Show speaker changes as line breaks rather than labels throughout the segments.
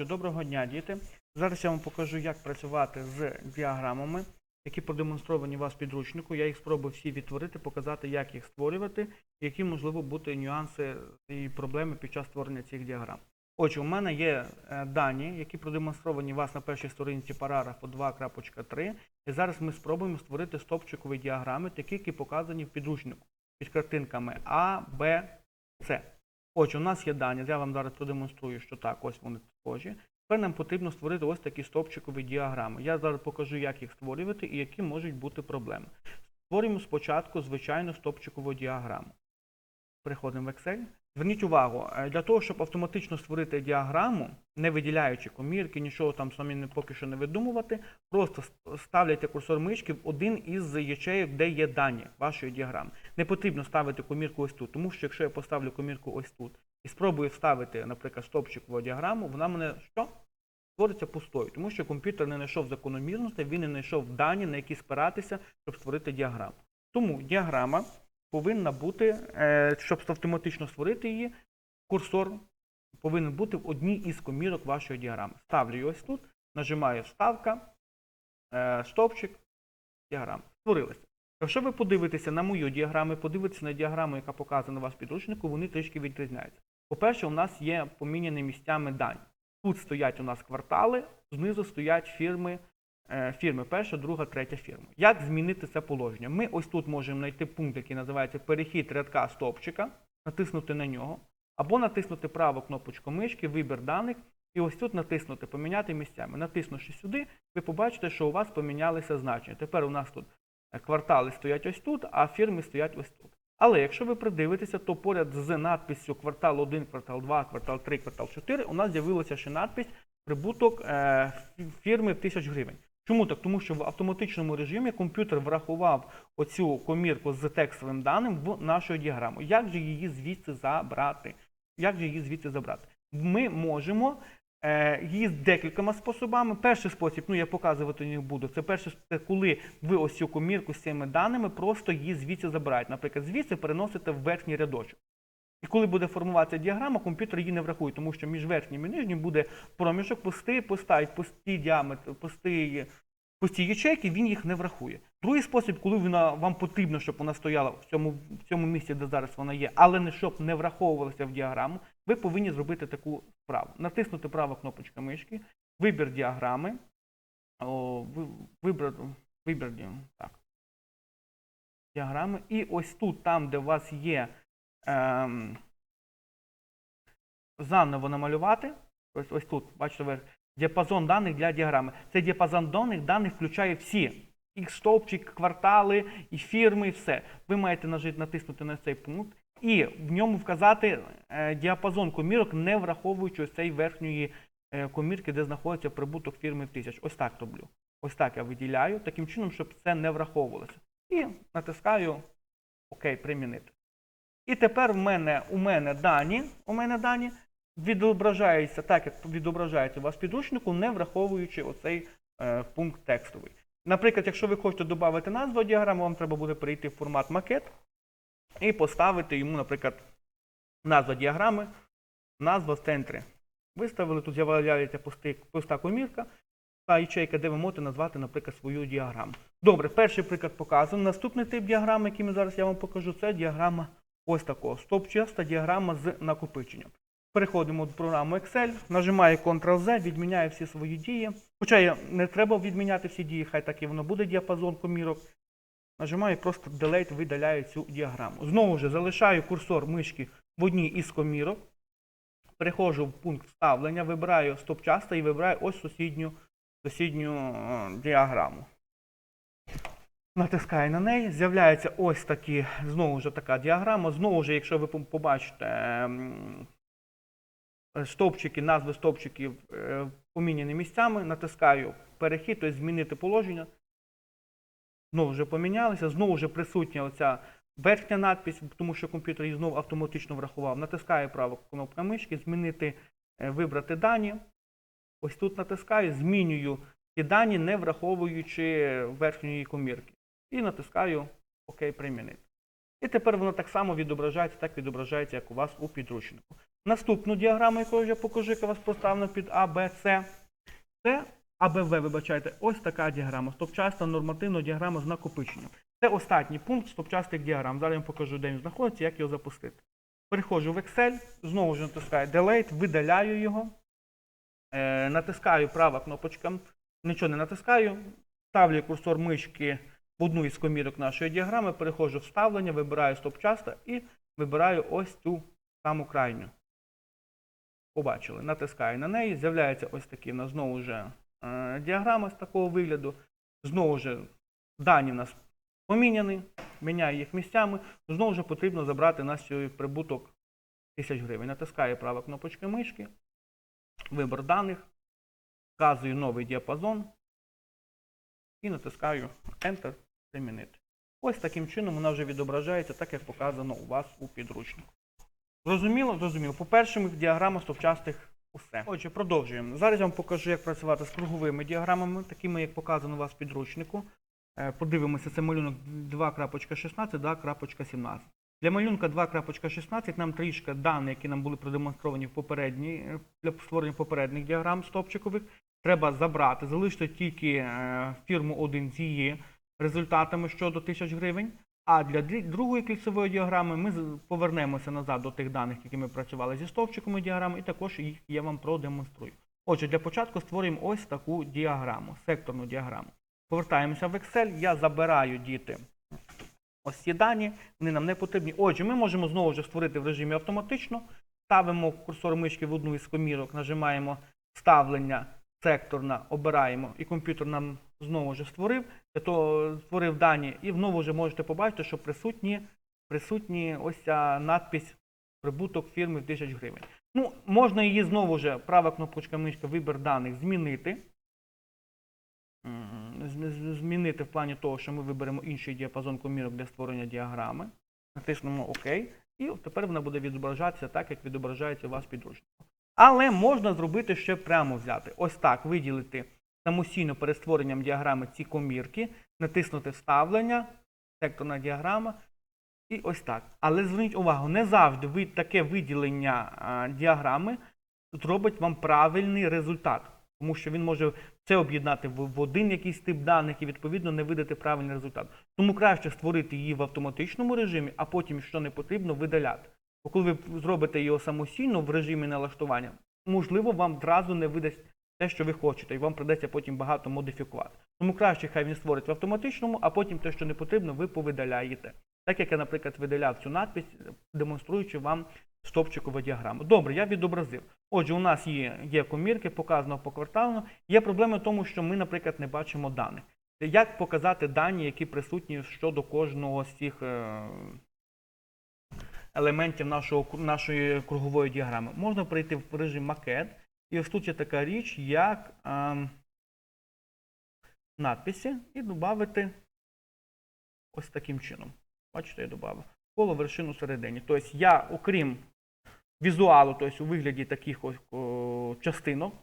Отже, доброго дня, діти. Зараз я вам покажу, як працювати з діаграмами, які продемонстровані у вас в підручнику. Я їх спробую всі відтворити, показати, як їх створювати, які можливо бути нюанси і проблеми під час створення цих діаграм. Отже, у мене є е, дані, які продемонстровані у вас на першій сторінці параграфу 2.3. І зараз ми спробуємо створити стовпчикові діаграми, такі, які показані в підручнику під картинками А, Б, С. Отже, у нас є дані. Я вам зараз продемонструю, що так, ось вони схожі. Тепер нам потрібно створити ось такі стовпчикові діаграми. Я зараз покажу, як їх створювати і які можуть бути проблеми. Створюємо спочатку звичайну стовпчикову діаграму. Переходимо в Excel. Зверніть увагу, е, для того, щоб автоматично створити діаграму, не виділяючи комірки, нічого там самі поки що не видумувати, просто ставляйте курсор мишки в один із ячеїв, де є дані вашої діаграми. Не потрібно ставити комірку ось тут, тому що якщо я поставлю комірку ось тут і спробую вставити, наприклад, стовпчикову діаграму, вона мене що? Створиться пустою, тому що комп'ютер не знайшов закономірності, він не знайшов дані, на які спиратися, щоб створити діаграму. Тому діаграма повинна бути, е, щоб автоматично створити її, курсор повинен бути в одній із комірок вашої діаграми. Ставлю її ось тут, нажимаю вставка, е, стовпчик, діаграма. Створилася. Якщо ви подивитеся на мою діаграму, і подивитеся на діаграму, яка показана у вас в підручнику, вони трішки відрізняються. По-перше, у нас є поміняні місцями дані. Тут стоять у нас квартали, знизу стоять фірми, фірми перша, друга, третя фірма. Як змінити це положення? Ми ось тут можемо знайти пункт, який називається перехід рядка стовпчика, натиснути на нього, або натиснути праву кнопочку мишки, вибір даних, і ось тут натиснути Поміняти місцями. Натиснувши сюди, ви побачите, що у вас помінялися значення. Тепер у нас тут е, квартали стоять ось тут, а фірми стоять ось тут. Але якщо ви придивитеся, то поряд з надписю квартал 1, квартал 2, квартал 3, квартал 4 у нас з'явилася ще надпись прибуток е, фірми в тисяч гривень. Чому так? Тому що в автоматичному режимі комп'ютер врахував оцю комірку з текстовим даним в нашу діаграму. Як же її звідси забрати? Як же її звідси забрати? Ми можемо е, її з декількома способами. Перший спосіб, ну я показувати не буду. Це перше, коли ви ось цю комірку з цими даними просто її звідси забираєте. Наприклад, звідси переносите в верхній рядочок. І коли буде формуватися діаграма, комп'ютер її не врахує, тому що між верхнім і нижнім буде проміжок пустий, поставить пусті діаметр, пусті, пусті ячейки, він їх не врахує. Другий спосіб, коли вона вам потрібно, щоб вона стояла в цьому, в цьому місці, де зараз вона є, але не щоб не враховувалася в діаграму, ви повинні зробити таку справу. Натиснути права кнопочка мишки, вибір діаграми, о, вибір, вибір так, діаграми. І ось тут, там, де у вас є ем, заново намалювати. Ось, ось тут, бачите, діапазон даних для діаграми. Цей діапазон даних, даних включає всі. І стовпчик, квартали, і фірми, і все. Ви маєте натиснути на цей пункт і в ньому вказати е, діапазон комірок, не враховуючи ось цієї верхньої е, комірки, де знаходиться прибуток фірми в тисяч. Ось так роблю. Ось так я виділяю, таким чином, щоб це не враховувалося. І натискаю ОК, примінити. І тепер в мене, у мене дані, у мене дані відображаються так, як відображається у вас в підручнику, не враховуючи оцей е, пункт текстовий. Наприклад, якщо ви хочете додати назву діаграми, вам треба буде перейти в формат макет і поставити йому, наприклад, назва діаграми, назва в центрі. Виставили, тут з'являється пуста комірка, та ячейка, де ви можете назвати, наприклад, свою діаграму. Добре, перший приклад показаний. Наступний тип діаграми, який зараз я вам покажу, це діаграма ось такого. Стопчаста діаграма з накопиченням. Переходимо до програми Excel, нажимаю Ctrl-Z, відміняю всі свої дії. Хоча не треба відміняти всі дії, хай так і воно буде діапазон комірок. Нажимаю просто Delete, видаляю цю діаграму. Знову ж залишаю курсор мишки в одній із комірок. Переходжу в пункт вставлення, вибираю стопчаста і вибираю ось сусідню, сусідню е, діаграму. Натискаю на неї, з'являється ось такі, знову ж така діаграма. Знову ж, якщо ви побачите ем, стовпчики, назви стовпчиків е, поміняні місцями, натискаю перехід, тобто змінити положення. Знову вже помінялися, знову вже присутня оця верхня надпись, тому що комп'ютер її знову автоматично врахував. Натискаю праву кнопку мишки, змінити, е, вибрати дані. Ось тут натискаю, змінюю ці дані, не враховуючи верхньої комірки. І натискаю ОК примінити. І тепер воно так само відображається, так відображається, як у вас у підручнику. Наступну діаграму, яку вже у вас поставлена під А, Б, С. Це АБВ, вибачайте, ось така діаграма. Стопчаста нормативна діаграма з накопиченням. Це останній пункт стопчастих діаграм. Зараз я вам покажу, де він знаходиться, як його запустити. Переходжу в Excel, знову ж натискаю Delete, видаляю його. Е, натискаю права кнопочка, нічого не натискаю. Ставлю курсор мишки в одну із комірок нашої діаграми, переходжу в вставлення, вибираю стопчаста і вибираю ось цю саму крайню. Побачили, натискаю на неї, з'являється ось такі в нас знову вже е, діаграма з такого вигляду. Знову ж дані в нас поміняні, міняю їх місцями. Знову ж потрібно забрати на цей прибуток 1000 гривень. Натискаю права кнопочка мишки, вибор даних, вказую новий діапазон і натискаю Enter примінити. Ось таким чином вона вже відображається, так як показано у вас у підручнику. Зрозуміло? Зрозуміло. По перших діаграмах стовпчастих усе. Отже, продовжуємо. Зараз я вам покажу, як працювати з круговими діаграмами, такими, як показано у вас в підручнику. Е, Подивимося, це малюнок 2.16, 2.17. Для малюнка 2.16 нам трішки дані, які нам були продемонстровані в е, для створення попередніх діаграм стопчикових, треба забрати, залишити тільки е, фірму 1 з її результатами щодо 1000 гривень. А для другої кільцевої діаграми ми повернемося назад до тих даних, які ми працювали зі стовпчиками діаграми, і також їх я вам продемонструю. Отже, для початку створюємо ось таку діаграму, секторну діаграму. Повертаємося в Excel, я забираю діти ось ці дані, вони нам не потрібні. Отже, ми можемо знову ж створити в режимі автоматично. Ставимо курсор мишки в одну із комірок, нажимаємо вставлення секторна, обираємо, і комп'ютер нам знову ж створив, то створив дані, і знову вже можете побачити, що присутні, присутні ось ця надпись прибуток фірми в 1000 гривень. Ну, можна її знову ж, права кнопочка мишка, вибір даних, змінити. Змінити в плані того, що ми виберемо інший діапазон комірок для створення діаграми. Натиснемо ОК. І тепер вона буде відображатися так, як відображається у вас в підручнику. Але можна зробити ще прямо взяти. Ось так, виділити самостійно перед створенням діаграми ці комірки, натиснути вставлення, секторна діаграма, і ось так. Але зверніть увагу, не завжди ви таке виділення а, діаграми зробить вам правильний результат. Тому що він може це об'єднати в, в один якийсь тип даних і відповідно не видати правильний результат. Тому краще створити її в автоматичному режимі, а потім, що не потрібно, видаляти. Бо коли ви зробите його самостійно в режимі налаштування, можливо, вам одразу не видасть те, що ви хочете, і вам придеться потім багато модифікувати. Тому краще хай він створить в автоматичному, а потім те, що не потрібно, ви повидаляєте. Так як я, наприклад, видаляв цю надпись, демонструючи вам стопчикову діаграму. Добре, я відобразив. Отже, у нас є, є комірки, показано поквартально. Є проблема в тому, що ми, наприклад, не бачимо даних. Як показати дані, які присутні щодо кожного з цих е, елементів нашого, нашої кругової діаграми? Можна прийти в режим макет, і ось тут є така річ, як ем, надписи, і додати ось таким чином. Бачите, я додав. Коло вершину середині. Тобто я, окрім візуалу, тобто у вигляді таких ось о, частинок,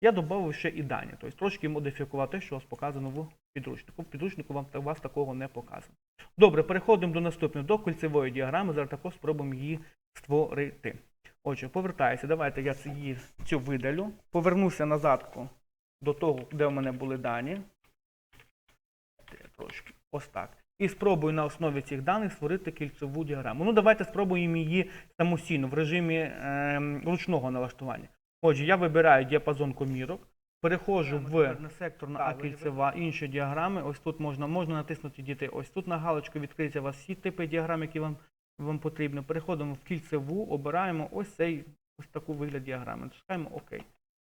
я додав ще і дані. Тобто трошки модифікував те, що у вас показано в підручнику. В підручнику вам, вас такого не показано. Добре, переходимо до наступної, до кольцевої діаграми. Зараз також спробуємо її створити. Отже, повертаюся. Давайте я її цю видалю. Повернуся назад до того, де в мене були дані. Трошки ось так. І спробую на основі цих даних створити кільцеву діаграму. Ну, давайте спробуємо її самостійно в режимі ем, ручного налаштування. Отже, я вибираю діапазон комірок, переходжу в секторна, а кільцева, інші діаграми. Ось тут можна, можна натиснути діти. Ось тут на галочку відкриється у вас всі типи діаграм, які вам, вам потрібно. Переходимо в кільцеву, обираємо ось цей ось таку вигляд діаграми. Натискаємо ОК.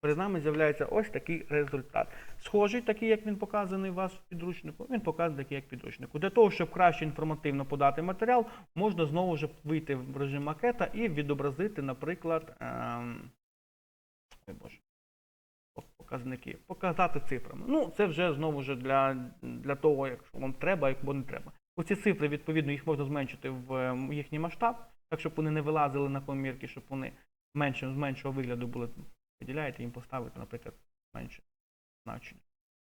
Перед нами з'являється ось такий результат. Схожий, такий, як він показаний у вас в підручнику, він показаний такий, як в підручнику. Для того, щоб краще інформативно подати матеріал, можна знову ж вийти в режим макета і відобразити, наприклад, ем, Боже, показники, показати цифрами. Ну, це вже знову ж для, для того, якщо вам треба, або не треба. Оці цифри, відповідно, їх можна зменшити в ем, їхній масштаб, так щоб вони не вилазили на комірки, щоб вони менше, з меншого вигляду були виділяєте, їм поставити, наприклад, менше значення.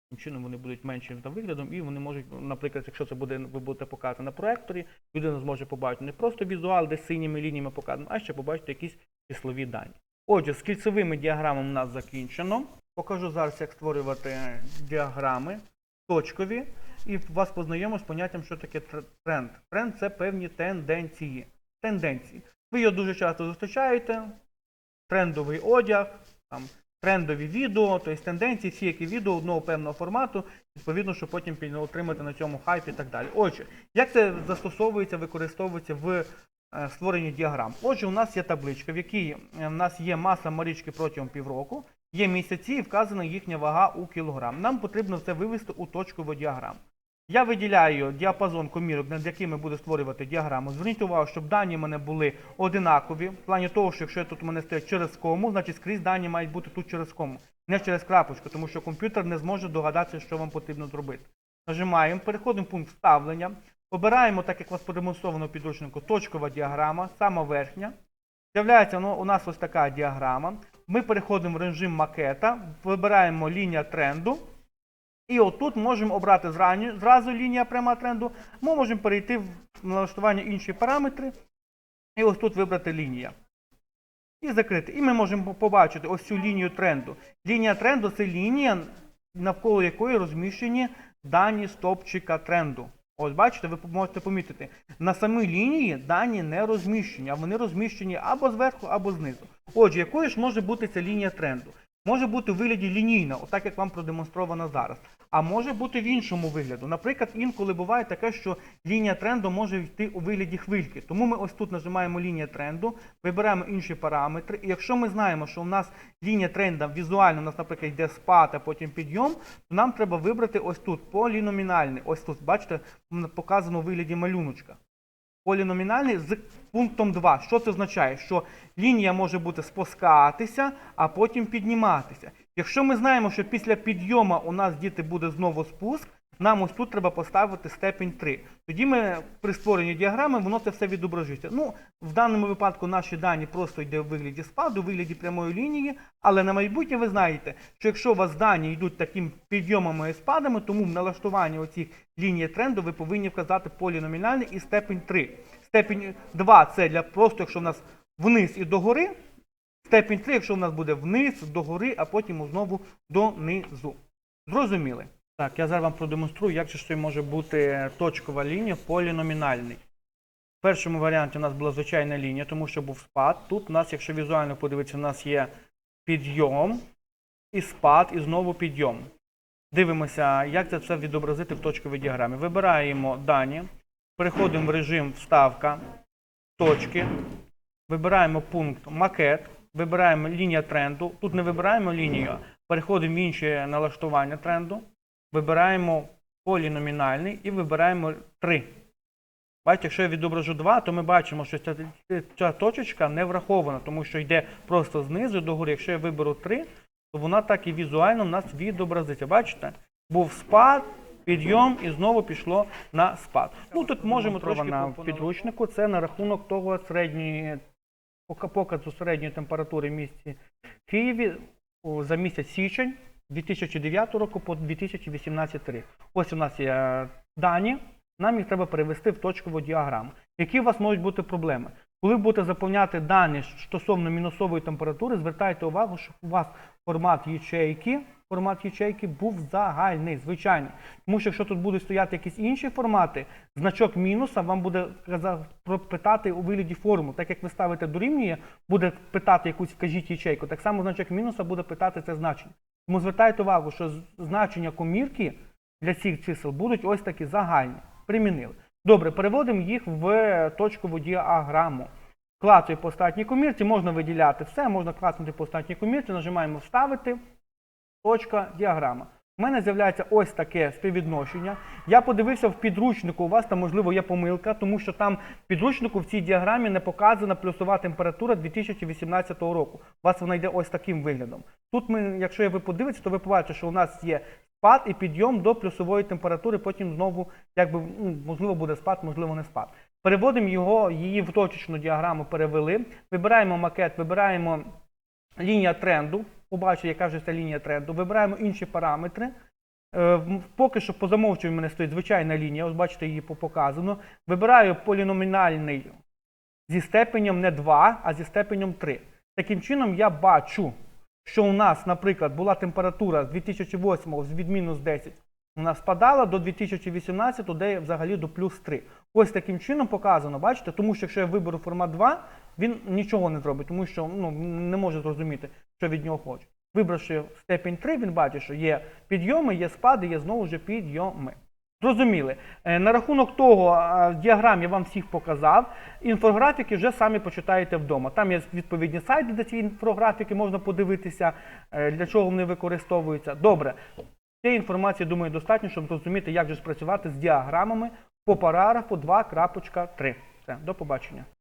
Таким чином вони будуть менші за виглядом, і вони можуть, наприклад, якщо це буде, ви будете показувати на проекторі, людина зможе побачити не просто візуал, де синіми лініями показано, а ще побачити якісь числові дані. Отже, з кільцевими діаграмами у нас закінчено. Покажу зараз, як створювати діаграми точкові, і вас познайомив з поняттям, що таке тренд. Тренд це певні тенденції. Тенденції. Ви його дуже часто зустрічаєте. Трендовий одяг, там, трендові відео, тобто тенденції, всі які відео одного певного формату, відповідно, що потім отримати на цьому хайп і так далі. Отже, як це застосовується, використовується в е, створенні діаграм? Отже, у нас є табличка, в якій е, в нас є маса марічки протягом півроку, є місяці і вказана їхня вага у кілограм. Нам потрібно це вивести у точкову діаграму. Я виділяю діапазон комірок, над якими буду створювати діаграму. Зверніть увагу, щоб дані в мене були одинакові. В плані того, що якщо тут у мене стоять через кому, значить скрізь дані мають бути тут через кому, не через крапочку, тому що комп'ютер не зможе догадатися, що вам потрібно зробити. Нажимаємо, переходимо в пункт вставлення, обираємо, так як у вас продемонстровано в підручнику, точкова діаграма, сама верхня. З'являється ну, у нас ось така діаграма. Ми переходимо в режим макета, вибираємо лінія тренду. І отут можемо обрати зразу лінія пряма тренду. Ми можемо перейти в налаштування інші параметри. І ось тут вибрати лінія. І закрити. І ми можемо побачити ось цю лінію тренду. Лінія тренду це лінія, навколо якої розміщені дані стопчика тренду. Ось бачите, ви можете помітити, на самій лінії дані не розміщені, а вони розміщені або зверху, або знизу. Отже, якою ж може бути ця лінія тренду? Може бути у вигляді лінійна, отак як вам продемонстровано зараз. А може бути в іншому вигляду. Наприклад, інколи буває таке, що лінія тренду може йти у вигляді хвильки. Тому ми ось тут нажимаємо лінія тренду, вибираємо інші параметри. І якщо ми знаємо, що у нас лінія тренда візуально, у нас, наприклад, йде спад, а потім підйом, то нам треба вибрати ось тут поліномінальний. Ось тут, бачите, показано у вигляді малюночка поліномінальний з пунктом 2. Що це означає? Що лінія може бути спускатися, а потім підніматися. Якщо ми знаємо, що після підйому у нас діти буде знову спуск, нам ось тут треба поставити степень 3. Тоді ми при створенні діаграми воно це все відображиться. Ну, в даному випадку наші дані просто йде у вигляді спаду, у вигляді прямої лінії, але на майбутнє ви знаєте, що якщо у вас дані йдуть таким підйомами і спадами, тому в налаштуванні оцих ліній тренду ви повинні вказати поліномінальний і степень 3. Степень 2 це для просто, якщо в нас вниз і догори. Степень 3, якщо в нас буде вниз, догори, а потім знову донизу. Зрозуміли? Так, я зараз вам продемонструю, як же може бути точкова лінія поліномінальний. В першому варіанті у нас була звичайна лінія, тому що був спад. Тут у нас, якщо візуально подивитися, у нас є підйом і спад, і знову підйом. Дивимося, як це все відобразити в точковій діаграмі. Вибираємо дані, переходимо в режим вставка, точки, вибираємо пункт макет, вибираємо лінія тренду. Тут не вибираємо лінію, переходимо в інше налаштування тренду, вибираємо поліномінальний і вибираємо 3. Бачите, якщо я відображу 2, то ми бачимо, що ця, ця точечка не врахована, тому що йде просто знизу до гори. Якщо я виберу 3, то вона так і візуально в нас відобразиться. Бачите? Був спад, підйом і знову пішло на спад. Ну тут можемо трошки на підручнику. Це на рахунок того середньої показу середньої температури в місті Києві за місяць січень 2009 року по 2018 рік. Ось у нас є дані. Нам їх треба перевести в точкову діаграму. Які у вас можуть бути проблеми? Коли будете заповняти дані стосовно мінусової температури, звертайте увагу, щоб у вас формат ячейки, формат ячейки був загальний, звичайний. Тому що якщо тут будуть стояти якісь інші формати, значок мінуса вам буде питати у вигляді формул. Так як ви ставите дорівнює, буде питати якусь вкажіть ячейку. Так само значок мінуса буде питати це значення. Тому звертайте увагу, що значення комірки для цих чисел будуть ось такі загальні. Примінили. Добре, переводимо їх в точкову діаграму. Клацаю по статній комірці, можна виділяти все, можна клацнути по статній комірці, нажимаємо Вставити, точка, діаграма. У мене з'являється ось таке співвідношення. Я подивився в підручнику, у вас там, можливо, є помилка, тому що там в підручнику в цій діаграмі не показана плюсова температура 2018 року. У вас вона йде ось таким виглядом. Тут ми, якщо ви подивитесь, то ви побачите, що у нас є спад і підйом до плюсової температури, потім знову, якби, ну, можливо, буде спад, можливо, не спад. Переводимо його, її в точечну діаграму перевели. Вибираємо макет, вибираємо лінія тренду. Побачу, яка вже ця лінія тренду. Вибираємо інші параметри. Е, Поки що по замовчуванню в мене стоїть звичайна лінія, ось бачите, її показано. Вибираю поліномінальний зі степенем не 2, а зі степенем 3. Таким чином, я бачу, що у нас, наприклад, була температура з 2008 з від мінус 10, у нас спадала до 2018, де взагалі до плюс 3. Ось таким чином показано, бачите, тому що якщо я виберу формат 2, він нічого не зробить, тому що ну, не може зрозуміти, що від нього хочуть. Вибравши степень 3, він бачить, що є підйоми, є спади, є знову ж підйоми. Зрозуміли. Е, На рахунок того, е, діаграм я вам всіх показав. Інфографіки вже самі почитаєте вдома. Там є відповідні сайти, де ці інфографіки можна подивитися, е, для чого вони використовуються. Добре. Цієї інформації, думаю, достатньо, щоб зрозуміти, як же спрацювати з діаграмами по параграфу 2.3. Все, до побачення.